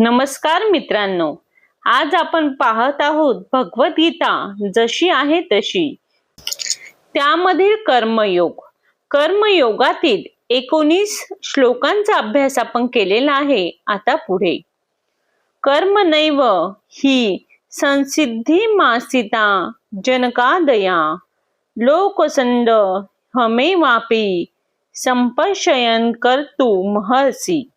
नमस्कार मित्रांनो. आज आपण पाहत आहोत भगवद्गीता जशी आहे तशी. त्यामधील कर्मयोग. कर्मयोगातील एकोणीस श्लोकांचा अभ्यास आपण केलेला आहे आता पुढे. कर्म नैव ही संसिद्धी मासिता जनकादया. लोकसंद हमे वापी संपशयन कर्तू महर्षी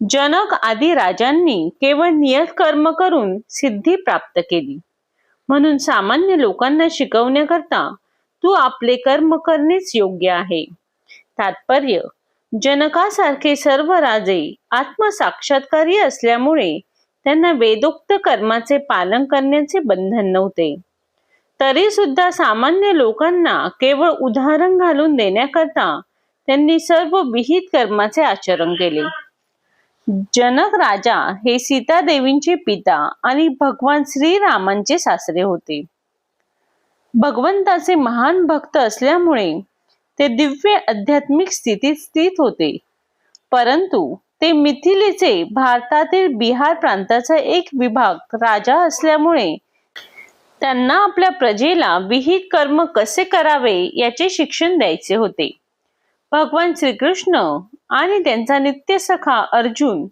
जनक आदी राजांनी केवळ नियत कर्म करून सिद्धी प्राप्त केली. म्हणून सामान्य लोकांना शिकवण्याकरता तू आपले कर्म करणेच योग्य आहे. तात्पर्य जनकासारखे सर्व राजे आत्मसाक्षात्कारी असल्यामुळे त्यांना वेदोक्त कर्माचे पालन करण्याचे बंधन नव्हते. तरी सुद्धा सामान्य लोकांना केवळ उदाहरण घालून देण्याकरता त्यांनी सर्व विहित कर्माचे आचरण केले. जनक राजा हे सीता देवींचे पिता आणि भगवान श्रीरामांचे सासरे होते. भगवंताचे महान भक्त असल्यामुळे ते दिव्य आध्यात्मिक स्थितीत स्थित होते. परंतु ते मिथिलेचे भारतातील बिहार प्रांताचा एक विभाग राजा असल्यामुळे त्यांना आपल्या प्रजेला विहित कर्म कसे करावे याचे शिक्षण द्यायचे होते. भगवान श्रीकृष्ण आणि त्यांचा नित्य सखा अर्जुन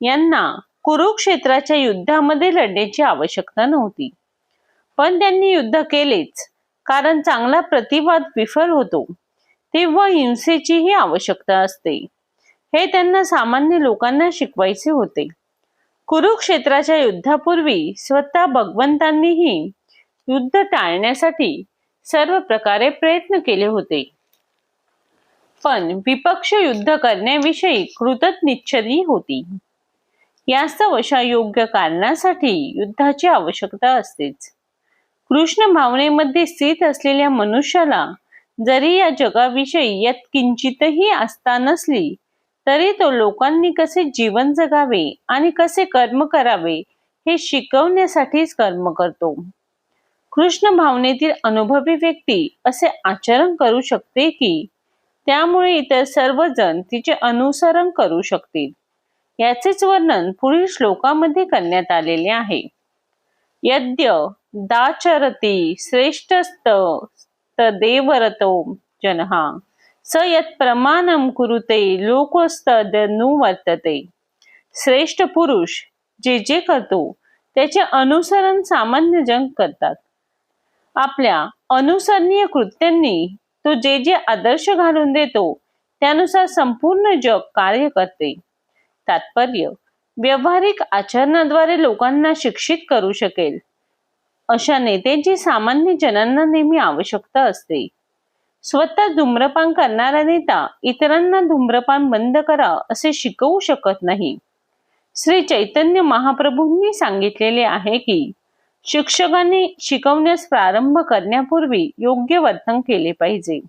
यांना कुरुक्षेत्राच्या युद्धामध्ये लढण्याची आवश्यकता नव्हती. पण त्यांनी युद्ध केलेच कारण चांगला प्रतिवाद विफल होतो तेव्हा हिंसेचीही आवश्यकता असते. हे त्यांना सामान्य लोकांना शिकवायचे होते. कुरुक्षेत्राच्या युद्धापूर्वी स्वतः भगवंतांनीही युद्ध टाळण्यासाठी सर्व प्रकारे प्रयत्न केले होते. पण विपक्ष युद्ध करण्याविषयी कृतज्ञिच्छरी होती. यास्तव अशा योग्य कारणासाठी युद्धाची आवश्यकता असतेच. कृष्ण भावनेमध्ये स्थित असलेल्या मनुष्याला जरी या जगाविषयी यात किंचितही आस्था नसली तरी तो लोकांनी कसे जीवन जगावे आणि कसे कर्म करावे हे शिकवण्यासाठीच कर्म करतो. कृष्ण भावनेतील अनुभवी व्यक्ती असे आचरण करू शकते की त्यामुळे इतर सर्वजण तिचे अनुसरण करू शकतील. याचेच वर्णन पुढील श्लोकामध्ये करण्यात आलेले आहे. यद्य दाचरती श्रेष्ठस्त तदेवरतो जनहा स यत प्रमाणम कुरुते लोकस्तदनुवर्तते श्रेष्ठ पुरुष जे जे करतो त्याचे अनुसरण सामान्य जन करतात. आपल्या अनुसरणीय कृत्यांनी तो जे जे आदर्श घालून देतो त्यानुसार संपूर्ण जग कार्य करते. तात्पर्य व्यवहारिक आचरणाद्वारे लोकांना शिक्षित करू शकेल. अशा नेत्यांची सामान्य जनांना नेहमी आवश्यकता असते. स्वतः धूम्रपान करणारा नेता इतरांना धूम्रपान बंद करा असे शिकवू शकत नाही. श्री चैतन्य महाप्रभूंनी सांगितलेले आहे की शिक्षकांनी शिकवण्यास प्रारंभ करण्यापूर्वी योग्य वर्तन केले पाहिजे.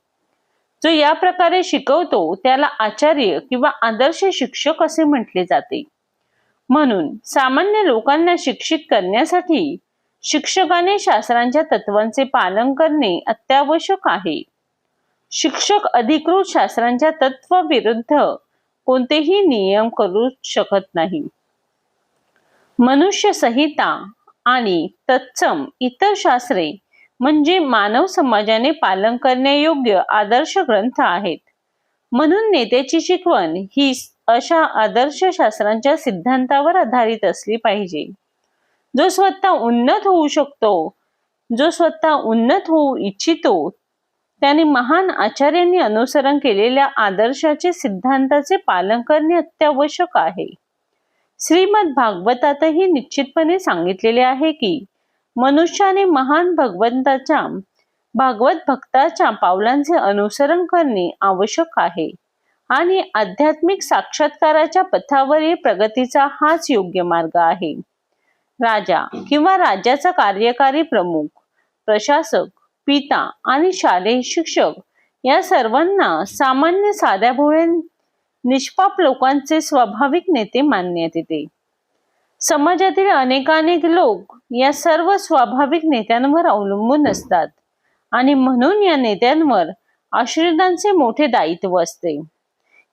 जो या प्रकारे शिकवतो त्याला आचार्य किंवा आदर्श शिक्षक असे म्हटले जाते. म्हणून सामान्य लोकांना शिक्षित करण्यासाठी शिक्षकाने शास्त्रांच्या तत्वांचे पालन करणे अत्यावश्यक आहे. शिक्षक अधिकृत शास्त्रांच्या तत्व विरुद्ध कोणतेही नियम करू शकत नाही. मनुष्य संहिता आणि तत्सम इतर शास्त्रे म्हणजे मानव समाजाने पालन करण्यायोग्य आदर्श ग्रंथ आहेत. म्हणून नेत्याची शिकवण ही अशा आदर्श शास्त्रांच्या सिद्धांतावर आधारित असली पाहिजे. जो स्वतः उन्नत होऊ शकतो जो स्वतः उन्नत होऊ इच्छितो त्याने महान आचार्यांनी अनुसरण केलेल्या आदर्शाचे सिद्धांताचे पालन करणे अत्यावश्यक आहे. श्रीमद भागवतातही निश्चितपणे सांगितलेले आहे की मनुष्याने महान भगवंताच्या भागवत भक्ताच्या पावलांचे अनुसरण करणे आवश्यक आहे आणि आध्यात्मिक साक्षात्काराच्या पथावरील प्रगतीचा हाच योग्य मार्ग आहे. राजा किंवा राज्याचा कार्यकारी प्रमुख प्रशासक पिता आणि शालेय शिक्षक या सर्वांना सामान्य साध्या भोळ्या निष्पाप लोकांचे स्वाभाविक नेते मानण्यात येते समाजातील अनेकानेक लोक या सर्व स्वाभाविक नेत्यांवर अवलंबून असतात आणि म्हणून या नेत्यांवर आश्रितांचे मोठे दायित्व असते.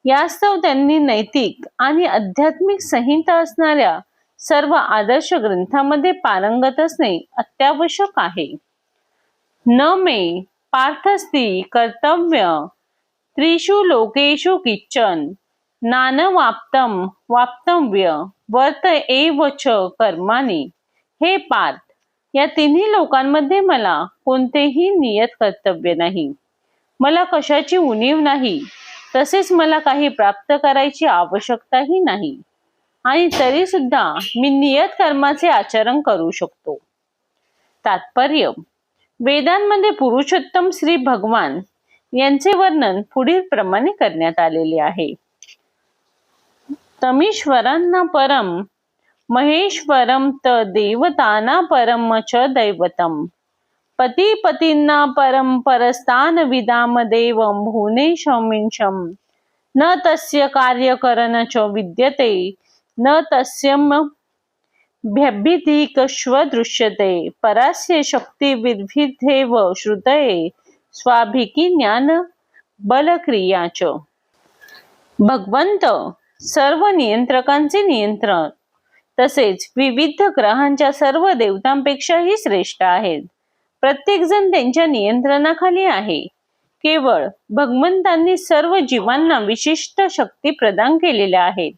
यास्तव त्यांनी नैतिक आणि आध्यात्मिक संहिता असणाऱ्या सर्व आदर्श ग्रंथामध्ये पारंगत असणे अत्यावश्यक आहे. न मे पार्थस्ती कर्तव्य त्रिषु लोकेषु किच्चन। नानवाप्तम वाप्तव्य वर्त एव च कर्माने हे पार्थ या तिन्ही लोकांमध्ये मला कोणतेही नियत कर्तव्य नाही। मला कशाची उणीव नाही तसेच मला काही प्राप्त करायची आवश्यकताही नाही। आणि तरी सुद्धा मी नियत कर्माचे आचरण करू शकतो। तात्पर्य वेदांमध्ये पुरुषोत्तम श्री भगवान यांचे वर्णन पुढील प्रमाणे करण्यात आलेले आहे. तमीश्वरांना परम महेश्वरम त देवताना परम च दैवतम. पती पतींना परम परस्तान विदाम देवम भुवनेशमिंशम न तस्य कार्यकरण च विद्यते न तस्यम भ्यभिधिकश्व दृश्यते. परास्य शक्ती विद्भिधेव श्रुतये स्वाभिकी ज्ञान बलक्रियाच भगवंत सर्व नियंत्रकांचे नियंत्रण. तसेच विविध ग्रहांच्या सर्व देवतांपेक्षाही श्रेष्ठ आहेत. प्रत्येक जण त्यांच्या नियंत्रणाखाली आहे. केवळ भगवंतांनी सर्व जीवांना विशिष्ट शक्ती प्रदान केलेल्या आहेत.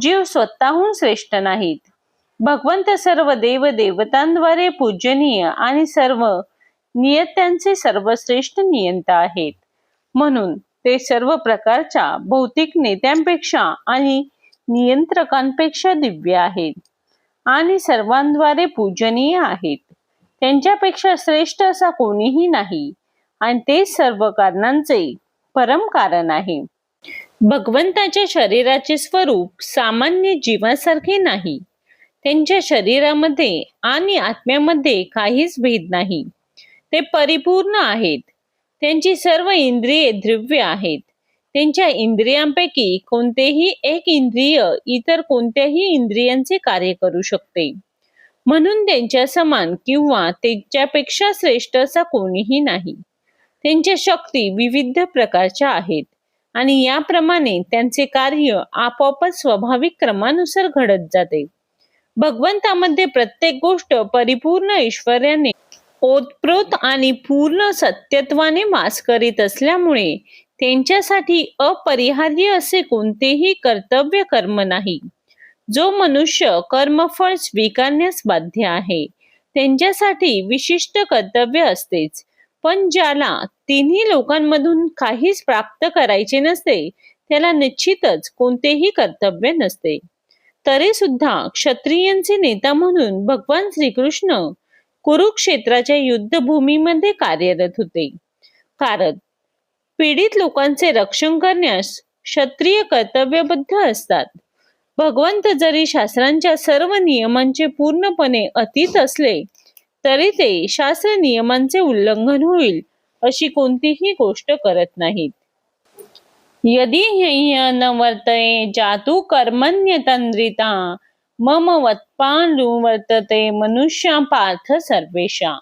जीव स्वतःहून श्रेष्ठ नाहीत. भगवंत सर्व देव देवतांद्वारे पूजनीय आणि सर्व नियत्यांचे सर्वश्रेष्ठ नियंता आहेत. म्हणून ते सर्व प्रकारच्या भौतिक नेत्यांपेक्षा आणि नियंत्रकांपेक्षा दिव्य आहेत आणि सर्वांद्वारे पूजनीय आहेत. त्यांच्यापेक्षा श्रेष्ठ असा कोणीही नाही आणि ते सर्व कारणांचे परम कारण आहे. भगवंताच्या शरीराचे स्वरूप सामान्य जीवासारखे नाही. त्यांच्या शरीरामध्ये आणि आत्म्यामध्ये काहीच भेद नाही. ते परिपूर्ण आहेत. त्यांची सर्व इंद्रिये द्रव्य आहेत. त्यांच्या इंद्रियांपैकी कोणतेही एक इंद्रिय इतर कोणत्याही इंद्रियांचे कार्य करू शकते. म्हणून त्यांच्या समान किंवा त्यांच्यापेक्षा श्रेष्ठ असा कोणीही नाही. त्यांच्या शक्ती विविध प्रकारच्या आहेत आणि याप्रमाणे त्यांचे कार्य आपोआपच स्वाभाविक क्रमानुसार घडत जाते. भगवंतामध्ये प्रत्येक गोष्ट परिपूर्ण ऐश्वर्याने ओतप्रोत आणि पूर्ण सत्यत्वाने वास करीत असल्यामुळे त्यांच्यासाठी अपरिहार्य असे कोणतेही कर्तव्य कर्म नाही. जो मनुष्य कर्मफळ स्वीकारण्यास बाध्य आहे त्यांच्यासाठी विशिष्ट कर्तव्य असतेच. पण ज्याला तिन्ही लोकांमधून काहीच प्राप्त करायचे नसते त्याला निश्चितच कोणतेही कर्तव्य नसते. तरी सुद्धा क्षत्रियांचे नेता म्हणून भगवान श्रीकृष्ण कुरुक्षेत्राच्या युद्धभूमीमध्ये कार्यरत होते. कारण पीडित लोकांचे रक्षण करण्यास क्षत्रिय कर्तव्यबद्ध असतात. भगवंत जरी शास्त्रांच्या सर्व नियमांचे पूर्णपणे अतीत असले तरी ते शास्त्र नियमांचे उल्लंघन होईल अशी कोणतीही गोष्ट करत नाहीत. यदि न वर्तये जातु कर्मण्यतंद्रिता मम वत्पालु वर्तते मनुष्या पार्थ सर्वेशा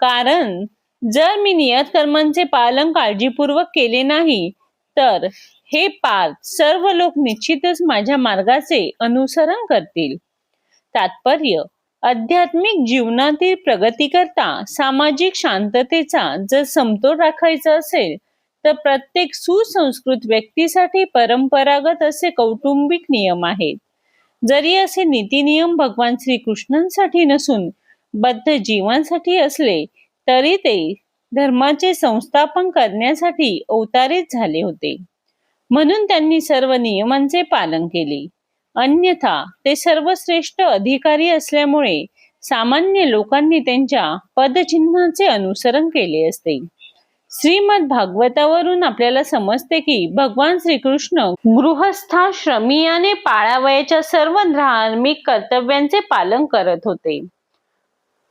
कारण जर मी नियत कर्मांचे पालन काळजीपूर्वक केले नाही तर हे पार्थ सर्व लोक निश्चितच माझ्या मार्गाचे अनुसरण करतील. तात्पर्य आध्यात्मिक जीवनातील प्रगती करता सामाजिक शांततेचा जर समतोल राखायचा असेल तर प्रत्येक सुसंस्कृत व्यक्तीसाठी परंपरागत असे कौटुंबिक नियम आहेत. जरी असे नीतिनियम भगवान श्रीकृष्णांसाठी नसून बद्ध जीवांसाठी असले तरी ते धर्माचे संस्थापन करण्यासाठी अवतारित झाले होते. म्हणून त्यांनी सर्व नियमांचे पालन केले. अन्यथा ते सर्वश्रेष्ठ अधिकारी असल्यामुळे सामान्य लोकांनी त्यांच्या पदचिन्हाचे अनुसरण केले असते. श्रीमद भागवतावरून आपल्याला समजते की भगवान श्रीकृष्ण गृहस्थाश्रमियाने पाळावयाच्या सर्व धार्मिक कर्तव्यांचे पालन करत होते.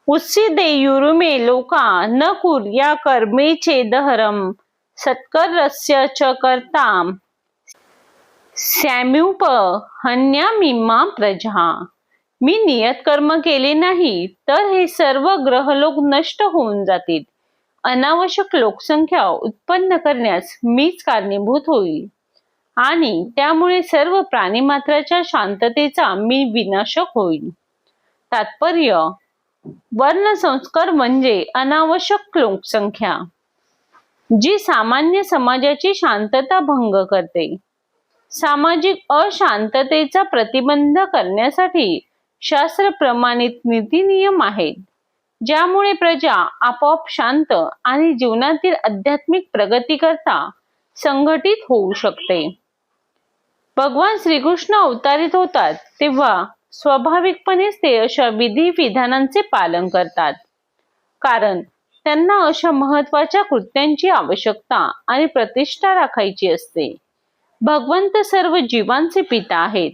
उत्सिदे युरुमे लोका न कुर्या कर्मेचे दहरम सत्करस्य च करता सॅम्युप हन्यामिमा प्रजा। मी नियत कर्म केले नाही तर हे सर्व ग्रहलोक नष्ट होऊन जातील. अनावश्यक लोकसंख्या उत्पन्न करण्यास मीच कारणीभूत होईल. आणि त्यामुळे सर्व प्राणीमात्राच्या शांततेचा मी विनाशक होईल. तात्पर्य वर्ण संस्कार म्हणजे अनावश्यक लोकसंख्या जी सामान्य समाजाची शांतता भंग करते. सामाजिक अशांततेचा प्रतिबंध करण्यासाठी शास्त्र प्रमाणित नीती नियम आहेत. ज्यामुळे प्रजा आपोआप शांत आणि जीवनातील आध्यात्मिक प्रगती करता संघटित होऊ शकते. भगवान श्रीकृष्ण अवतारित होतात तेव्हा स्वाभाविकपणेच ते अशा विधी विधानांचे पालन करतात. कारण त्यांना अशा महत्त्वाच्या कृत्यांची आवश्यकता आणि प्रतिष्ठा राखायची असते. भगवंत सर्व जीवांचे पिता आहेत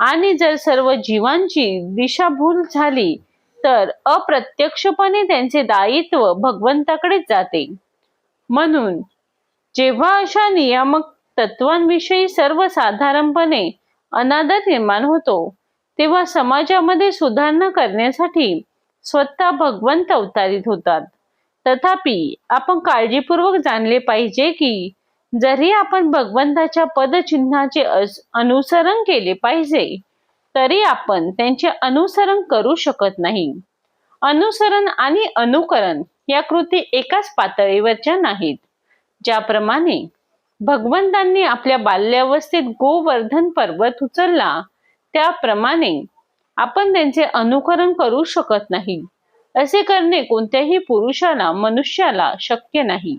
आणि जर सर्व जीवांची दिशाभूल झाली तर अप्रत्यक्षपणे त्यांचे दायित्व भगवंताकडेच जाते. म्हणून जेव्हा अशा नियामक तत्वांविषयी सर्वसाधारणपणे अनादर निर्माण होतो तेव्हा समाजामध्ये सुधारणा करण्यासाठी स्वतः भगवंत अवतारित होतात. तथापि आपण काळजीपूर्वक जाणले पाहिजे की जरी आपण भगवंताच्या पदचिन्हाचे अनुसरण केले पाहिजे तरी आपण त्यांचे अनुसरण करू शकत नाही. अनुसरण आणि अनुकरण या कृती एकाच पातळीवरच्या नाहीत. ज्याप्रमाणे भगवंतांनी आपल्या बाल्यावस्थेत गोवर्धन पर्वत उचलला त्याप्रमाणे आपण त्यांचे अनुकरण करू शकत नाही. असे करणे कोणत्याही पुरुषाला मनुष्याला शक्य नाही.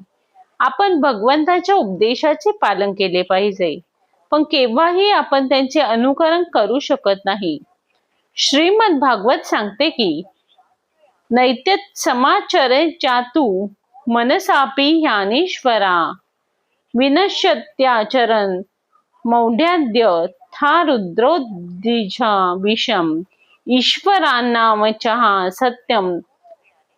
आपण भगवंताच्या उपदेशाचे पालन केले पाहिजे. पण केव्हाही आपण त्यांचे अनुकरण करू शकत नाही. श्रीमद भागवत सांगते की नैत्य समाचरे जातू मनसापी ज्ञानेश्वरा। विनश्यत्याचरण मौढ्याद्य था रुद्रोद्विजा विषम। ईश्वरांनामचहा सत्यम।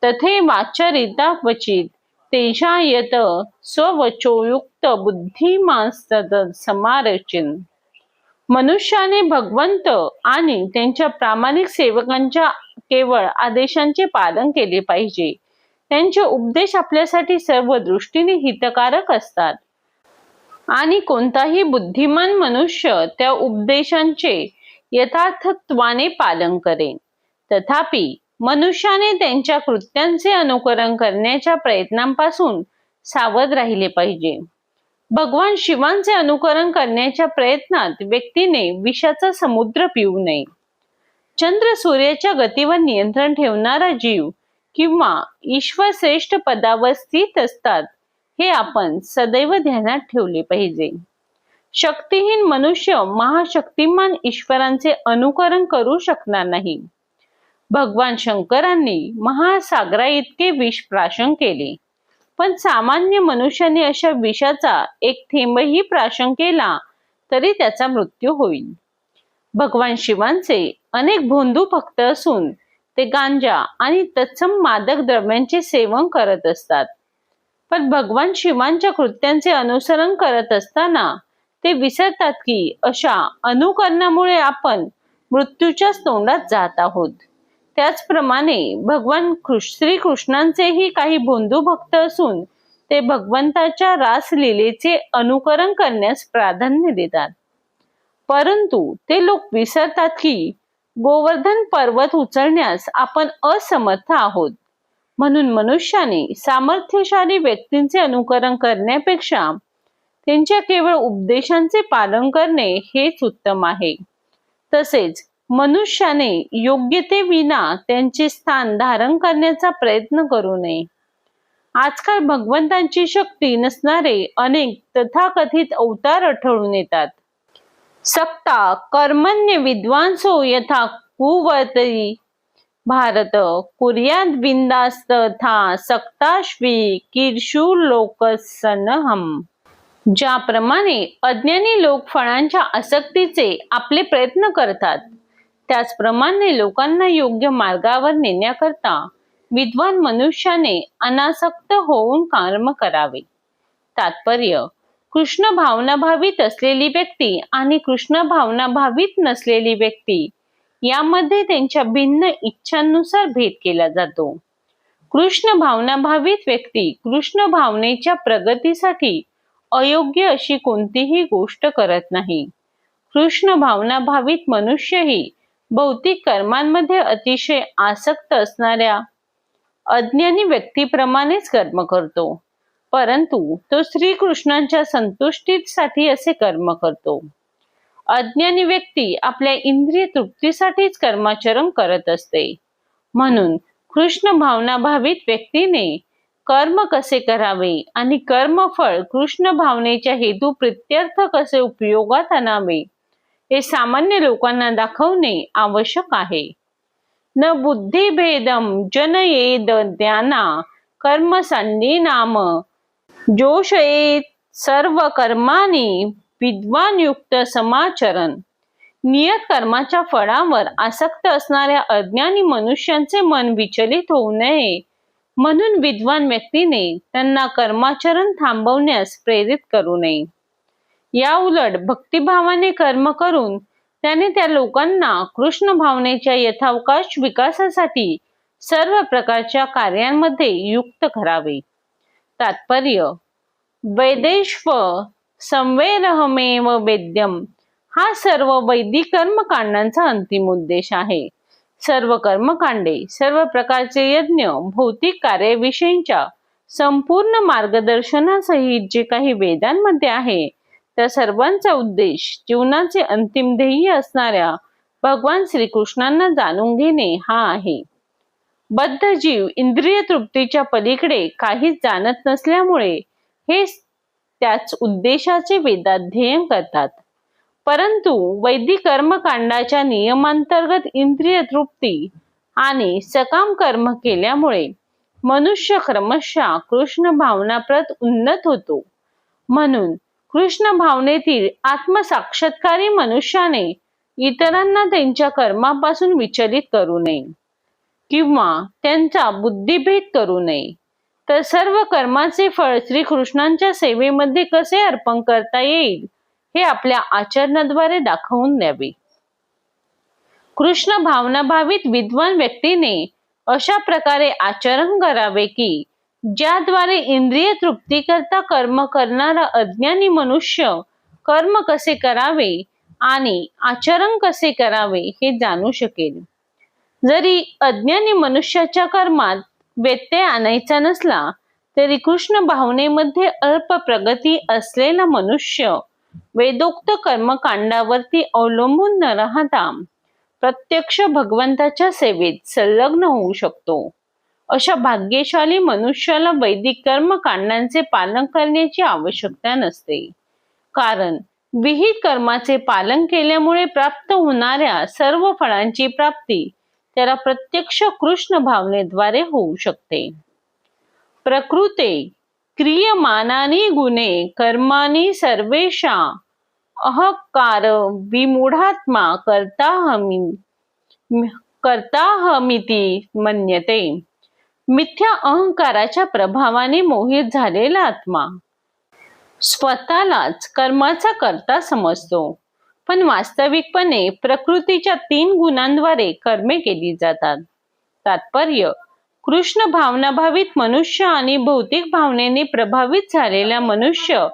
तथे वाचरिता क्वचित। तेजायत स्ववचोयुक्त बुद्धिमास्तद समारचिन. मनुष्याने भगवंत आणि त्यांच्या प्रामाणिक सेवकांच्या केवळ आदेशांचे पालन केले पाहिजे. त्यांचे उपदेश आपल्यासाठी सर्व दृष्टीने हितकारक असतात. आणि कोणताही बुद्धिमान मनुष्य त्या उपदेशांचे यथार्थत्वाने पालन करेन. तथापि मनुष्याने त्यांच्या कृत्यांचे अनुकरण करण्याच्या प्रयत्नांपासून सावध राहिले पाहिजे. भगवान शिवांचे अनुकरण करण्याच्या प्रयत्नात व्यक्तीने विषाचा समुद्र पिऊ नये. चंद्र सूर्याच्या गतीवर नियंत्रण ठेवणारा जीव किंवा ईश्वर श्रेष्ठ पदावर स्थित असतात हे आपण सदैव ध्यानात ठेवले पाहिजे. शक्तिहीन मनुष्य महाशक्तिमान ईश्वरांचे अनुकरण करू शकणार नाही. भगवान शंकरांनी महासागरा इतके विष प्राशन केले. पण सामान्य मनुष्याने अशा विषाचा एक थेंबही प्राशन केला तरी त्याचा मृत्यू होईल. भगवान शिवांचे अनेक भोंदू भक्त असून ते गांजा आणि तत्सम मादक द्रव्यांचे सेवन करत असतात. पण भगवान शिवांच्या कृत्यांचे अनुसरण करत असताना ते विसरतात की अशा अनुकरणामुळे आपण मृत्यूच्या तोंडात जात आहोत. त्याचप्रमाणे भगवान श्रीकृष्णांचेही काही बोंधू भक्त असून ते भगवंताच्या रासलीलेचे अनुकरण करण्यास प्राधान्य देतात. परंतु ते लोक विसरतात की गोवर्धन पर्वत उचलण्यास आपण असमर्थ आहोत. म्हणून मनुष्याने सामर्थ्यशाली व्यक्तींचे अनुकरण करण्यापेक्षा त्यांच्या केवळ उपदेशांचे पालन करणे हेच उत्तम आहे. तसेच मनुष्याने योग्यतेविना त्यांचे स्थान धारण करण्याचा प्रयत्न करू नये. आजकाल भगवंतांची शक्ती नसणारे अनेक तथाकथित अवतार आठवून येतात. सक्ता कर्मण्य विद्वांसो यथा कुवर्तरी भारत कुर्यात बिंदास्त था सक्ताश्वी किरशू लोकसनहम. ज्याप्रमाणे अज्ञानी लोक फळांच्या आसक्तीचे आपले प्रयत्न करतात. त्याचप्रमाणे लोकांना योग्य मार्गावर नेण्याकरता विद्वान मनुष्याने अनासक्त होऊन कर्म करावे. तात्पर्य कृष्ण भावना भावित असलेली व्यक्ती आणि कृष्ण भावना भावित नसलेली व्यक्ती यामध्ये त्यांच्या भिन्न इच्छांनुसार भेद केला जातो. कृष्ण भावना भावित व्यक्ती कृष्ण भावनेच्या प्रगतीसाठी अयोग्य अशी कोणतीही गोष्ट करत नाही. कृष्ण भावना भावित मनुष्यही भौतिक कर्मांमध्ये अतिशय आसक्त असणाऱ्या अज्ञानी व्यक्तीप्रमाणेच कर्म करतो. परंतु तो श्रीकृष्णांच्या संतुष्टीसाठी असे कर्म करतो. अज्ञानी व्यक्ती आपल्या इंद्रिय तृप्तीसाठीच कर्माचरण करत असते. म्हणून कृष्ण भावना भावित व्यक्तीने कर्म कसे करावे आणि कर्मफळ कृष्ण भावनेच्या हेतू प्रित्यर्थ कसे उपयोगात आणावे हे सामान्य लोकांना दाखवणे आवश्यक आहे. न बुद्धिभेदम जनयेद ज्ञाना कर्म नाम. जोशयेत सर्व कर्मानी विद्वान युक्त समाचरण. नियत कर्माच्या फळावर आसक्त असणाऱ्या अज्ञानी मनुष्यांचे मन विचलित होऊ नये. म्हणून विद्वान व्यक्तीने त्यांना कर्माचरण थांबवण्यास प्रेरित करू नये. या उलट भक्तिभावाने कर्म करून त्याने त्या लोकांना कृष्ण भावनेच्या यथावकाश विकासासाठी सर्व प्रकारच्या कार्यांमध्ये युक्त करावे. तात्पर्य वैदेश्व संवेरहमेव वेद्यम हा सर्व वैदिक कर्मकांडांचा अंतिम उद्देश आहे. सर्व कर्मकांडे सर्व प्रकारचे यज्ञ भौतिक कार्याविषयींच्या संपूर्ण मार्गदर्शनासहित जे काही वेदांमध्ये आहे त्या सर्वांचा उद्देश जीवनाचे अंतिम ध्येय असणाऱ्या भगवान श्रीकृष्णांना जाणून घेणे हा आहे. बद्ध जीव इंद्रिय तृप्तीच्या पलीकडे काहीच जाणत नसल्यामुळे हे त्याच उद्देशाचे वेदाध्ययन करतात. परंतु वैदिक कर्मकांडाच्या नियमांतर्गत इंद्रिय तृप्ती आणि सकाम कर्म केल्यामुळे मनुष्य क्रमशः कृष्ण भावनाप्रत उन्नत होतो. म्हणून कृष्ण भावनेतील आत्मसाक्षात्कारी मनुष्याने इतरांना त्यांच्या कर्मापासून विचलित करू नये किंवा त्यांचा बुद्धिभेद करू नये. तर सर्व कर्माचे फळ श्रीकृष्णांच्या सेवेमध्ये कसे अर्पण करता येईल हे आपल्या आचरणाद्वारे दाखवून द्यावे. कृष्ण भावनाभावित विद्वान व्यक्तीने अशा प्रकारे आचरण करावे की ज्याद्वारे इंद्रिय तृप्ती करता कर्म करणारा अज्ञानी मनुष्य कर्म कसे करावे आणि आचरण कसे करावे हे जाणू शकेल. जरी अज्ञानी मनुष्याच्या कर्मात व्यत्यय आणायचा नसला तरी कृष्ण भावनेमध्ये अल्प प्रगती असलेला मनुष्य वेदोक्त कर्मकांडावरती अवलंबून न राहता प्रत्यक्ष भगवंताच्या सेवेत संलग्न होऊ शकतो. अशा भाग्यशाली मनुष्याला वैदिक कर्मकांडांचे पालन करण्याची आवश्यकता नसते. कारण विहित कर्माचे पालन केल्यामुळे प्राप्त होणाऱ्या सर्व फळांची प्राप्ती त्याला प्रत्यक्ष कृष्ण भावनेद्वारे होऊ शकते. प्रकृते क्रियमानानी गुणे कर्मानी सर्वेशा अहकार विमूढात्मा करताहमी करताहमिती मन्यते. मिथ्या अहंकाराच्या प्रभावाने मोहित झालेला आत्मा. स्वतःलाच कर्माचा करता समजतो. पण वास्तविकपणे प्रकृतीच्या तीन गुणांद्वारे कर्मे केली जातात. तात्पर्य कृष्ण भावनाभावित मनुष्य आणि भौतिक भावनेने प्रभावित झालेला मनुष्य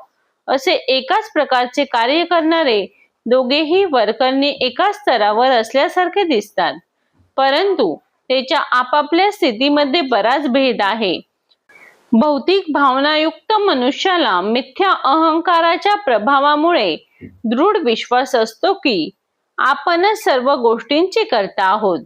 असे एकाच प्रकारचे कार्य करणारे दोघेही वरकरणी एकाच स्तरावर असल्यासारखे दिसतात. परंतु त्याच्या आपापल्या स्थितीमध्ये बराच भेद आहे. भौतिक भावनायुक्त मनुष्याला मिथ्या अहंकाराच्या प्रभावामुळे दृढ विश्वास असतो की आपणच सर्व गोष्टींची करता आहोत.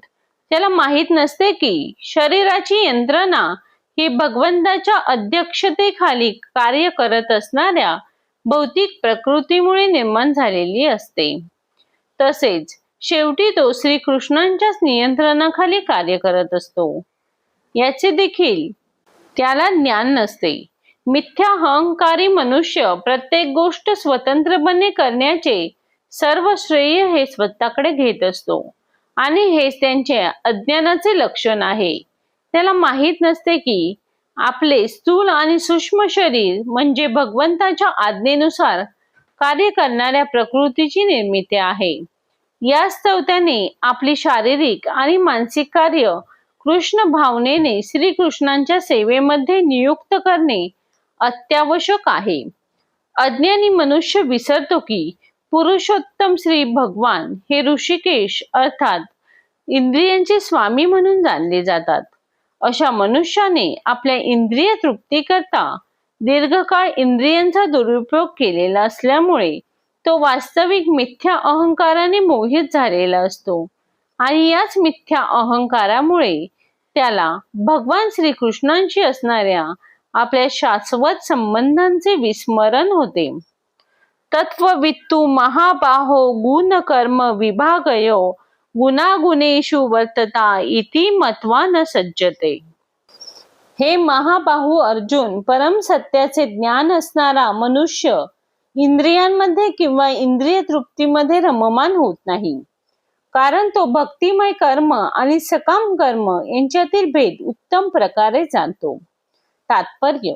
त्याला माहीत नसते की शरीराची यंत्रणा ही भगवंताच्या अध्यक्षतेखाली कार्य करत असणाऱ्या भौतिक प्रकृतीमुळे निर्माण झालेली असते. तसेच शेवटी तो श्रीकृष्णांच्याच नियंत्रणाखाली कार्य करत असतो. याचे देखील त्याला ज्ञान नसते. मिथ्या अहंकारी मनुष्य प्रत्येक गोष्ट स्वतंत्रपणे करण्याचे सर्व श्रेय हे स्वतःकडे घेत असतो. आणि हेच त्यांचे अज्ञानाचे लक्षण आहे. त्याला माहीत नसते की आपले स्थूल आणि सूक्ष्म शरीर म्हणजे भगवंताच्या आज्ञेनुसार कार्य करणाऱ्या प्रकृतीची निर्मिती आहे. यास्तव त्याने आपली शारीरिक आणि मानसिक कार्य कृष्ण भावनेने श्रीकृष्णांच्या सेवेमध्ये नियुक्त करणे अत्यावश्यक आहे. अज्ञानी मनुष्य विसरतो की पुरुषोत्तम श्री भगवान हे ऋषिकेश अर्थात इंद्रियांचे स्वामी म्हणून जाणले जातात. अशा मनुष्याने आपल्या इंद्रिय तृप्तीकरता दीर्घकाळ इंद्रियांचा दुरुपयोग केलेला असल्यामुळे तो वास्तविक मिथ्या अहंकाराने मोहित झालेला असतो. आणि याच मिथ्या अहंकारामुळे त्याला भगवान श्रीकृष्णांशी असणाऱ्या आपल्या शाश्वत संबंधांचे विस्मरण होते. तत्ववित्तू महाबाहो गुण कर्म विभागयो गुणागुणेषु वर्तता इति मत्वा न सज्जते. हे महाबाहू अर्जुन परम सत्याचे ज्ञान असणारा मनुष्य इंद्रियांमध्ये किंवा इंद्रिय तृप्तीमध्ये रममान होत नाही. कारण तो भक्तिमय कर्म आणि सकाम कर्म यांच्यातील भेद उत्तम प्रकारे जाणतो. तात्पर्य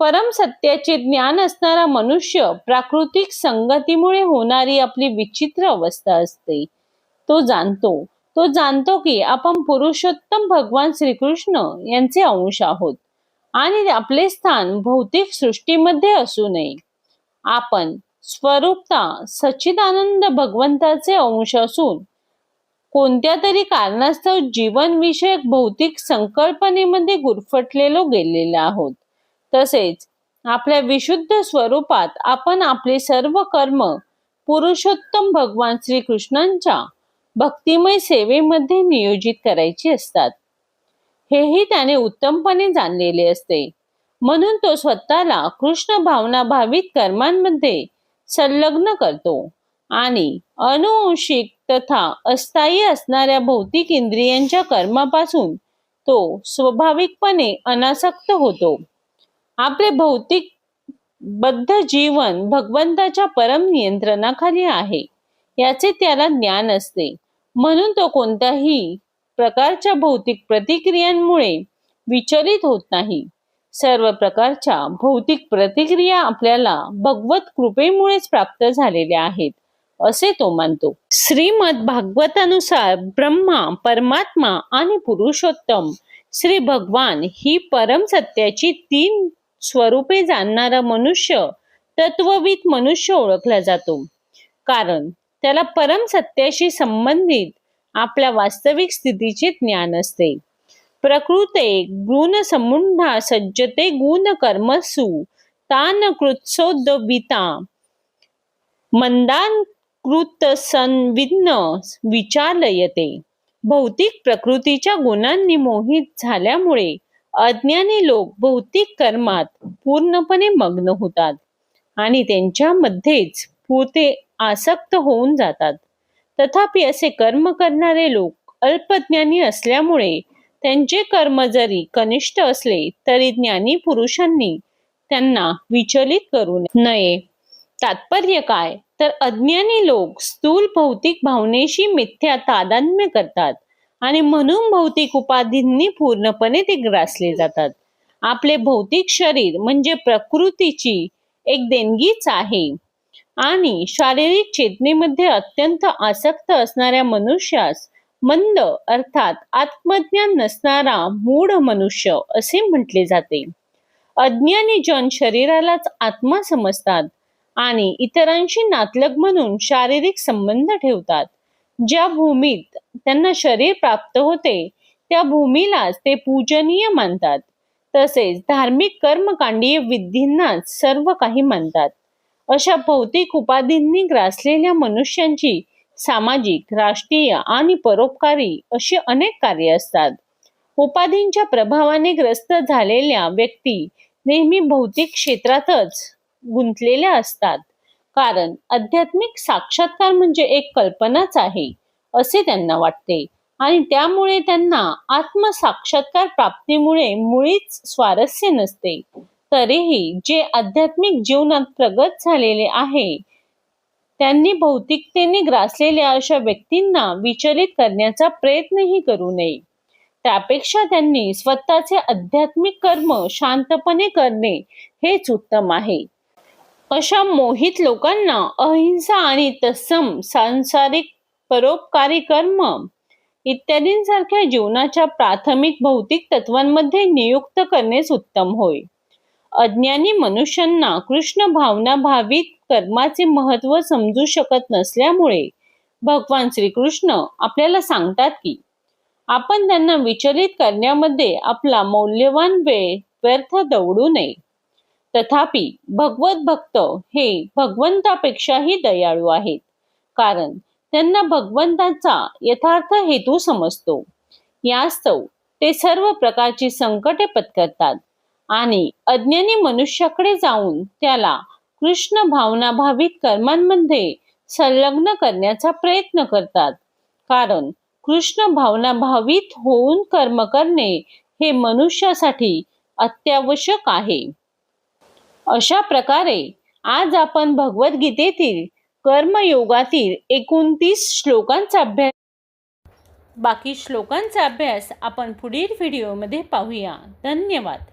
परम सत्याचे ज्ञान असणारा मनुष्य प्राकृतिक संगतीमुळे होणारी आपली विचित्र अवस्था असते. तो जाणतो तो जाणतो की आपण पुरुषोत्तम भगवान श्रीकृष्ण यांचे अंश आहोत आणि आपले स्थान भौतिक सृष्टीमध्ये असू नये. आपण स्वरूपता सच्चिदानंद भगवंताचे अंश असून कोणत्या तरी कारणास्तव जीवनविषयक भौतिक संकल्पनेमध्ये गुरफटलेलो गेलेले आहोत. तसेच आपल्या विशुद्ध स्वरूपात आपण आपले सर्व कर्म पुरुषोत्तम भगवान श्रीकृष्णांच्या भक्तिमय सेवेमध्ये नियोजित करायची असतात. हेही त्याने उत्तमपणे जाणलेले असते. म्हणून तो स्वतःला कृष्ण भावना भावित कर्मांमध्ये संलग्न करतो. आणि अनुवंशिक तथा अस्थायी असणाऱ्या भौतिक इंद्रियांच्या कर्मापासून तो स्वाभाविकपणे अनासक्त होतो. आपले भौतिक बद्ध जीवन भगवंताच्या परम नियंत्रणाखाली आहे. याचे त्याला ज्ञान असते. म्हणून तो कोणत्याही प्रकारच्या भौतिक प्रतिक्रियांमुळे विचलित होत नाही. सर्व प्रकारच्या भौतिक प्रतिक्रिया आपल्याला भगवत कृपेमुळेच प्राप्त झालेल्या आहेत असे तो मानतो. श्रीमद भागवतानुसार ब्रह्मा परमात्मा आणि पुरुषोत्तम श्री भगवान ही परम सत्याची तीन स्वरूपे जाणणारा मनुष्य तत्वविद मनुष्य ओळखला जातो. कारण त्याला परम सत्याशी संबंधित आपल्या वास्तविक स्थितीचे ज्ञान असते. प्रकृते गुण सज्जते गुण कर्मसु तान कृत्सोद्विता। मंदान कृत संविन्न विचारलयते भौतिक प्रकृतीच्या गुणांनी मोहित झाल्यामुळे अज्ञानी लोक भौतिक कर्मात पूर्णपणे मग्न होतात आणि त्यांच्यामध्येच पुरते आसक्त होऊन जातात. तथापि असे कर्म करणारे लोक अल्पज्ञानी असल्यामुळे त्यांचे कर्म जरी कनिष्ठ असले तरी ज्ञानी पुरुषांनी त्यांना विचलित करू नये. तात्पर्य काय? तर अज्ञानी लोक स्थूल भौतिक भावनेशी मिथ्या तादात्म्य करतात आणि म्हणून भौतिक उपाधींनी पूर्णपणे ते ग्रासले जातात. आपले भौतिक शरीर म्हणजे प्रकृतीची एक देणगीच आहे आणि शारीरिक चेतनेमध्ये अत्यंत आसक्त असणाऱ्या मनुष्यास मंद अर्थात आत्मज्ञान नसणारा मूढ मनुष्य असे म्हटले जाते. अज्ञानी जन शरीरालाच आत्मा समजतात आणि इतरांशी नातलग म्हणून शारीरिक संबंध ठेवतात. ज्या भूमीत त्यांना शरीर प्राप्त होते त्या भूमीलाच ते पूजनीय मानतात. तसेच धार्मिक कर्मकांडीय विधींनाच सर्व काही मानतात. अशा भौतिक उपाधींनी ग्रासलेल्या मनुष्यांची सामाजिक राष्ट्रीय आणि परोपकारी अशी अनेक कार्य असतात. उपाधींच्या प्रभावाने ग्रस्त झालेल्या व्यक्ती नेहमी भौतिक क्षेत्रातच गुंतलेल्या असतात. कारण आध्यात्मिक साक्षात्कार म्हणजे एक कल्पनाच आहे असे त्यांना वाटते. आणि त्यामुळे त्यांना आत्मसाक्षात्कार प्राप्तीमुळे मुळीच स्वारस्य नसते. तरीही जे आध्यात्मिक जीवनात प्रगत झालेले आहे त्यांनी भौतिकतेने ग्रासलेल्या अशा व्यक्तींना विचलित करण्याचा प्रयत्नही करू नये. त्यापेक्षा त्यांनी स्वतःचे आध्यात्मिक कर्म शांतपणे करणे हेच उत्तम आहे. अशा मोहित लोकांना अहिंसा आणि तत्सम सांसारिक परोपकारी कर्म इत्यादींसारख्या जीवनाच्या प्राथमिक भौतिक तत्वांमध्ये नियुक्त करणेच उत्तम होय. अज्ञानी मनुष्यांना कृष्ण भावना भावित कर्माचे महत्त्व समजू शकत नसल्यामुळे भगवान श्रीकृष्ण आपल्याला सांगतात की आपण त्यांना विचलित करण्यामध्ये आपला मौल्यवान वेळ व्यर्थ दवडू नये. तथापि भगवत भक्त हे भगवंतापेक्षाही दयाळू आहेत कारण त्यांना भगवंताचा यथार्थ हेतू समजतो. यास्तव ते सर्व प्रकारची संकटे पत्करतात आणि अज्ञानी मनुष्याकडे जाऊन त्याला कृष्ण भावना भावित कर्मांमध्ये संलग्न करण्याचा प्रयत्न करतात. कारण कृष्ण भावना भावित होऊन कर्म करणे हे मनुष्यासाठी अत्यावश्यक आहे. अशा प्रकारे आज आपण भगवद्गीतेतील कर्मयोगातील एकोणतीस श्लोकांचा अभ्यास बाकी श्लोकांचा अभ्यास आपण पुढील व्हिडिओमध्ये पाहूया. धन्यवाद.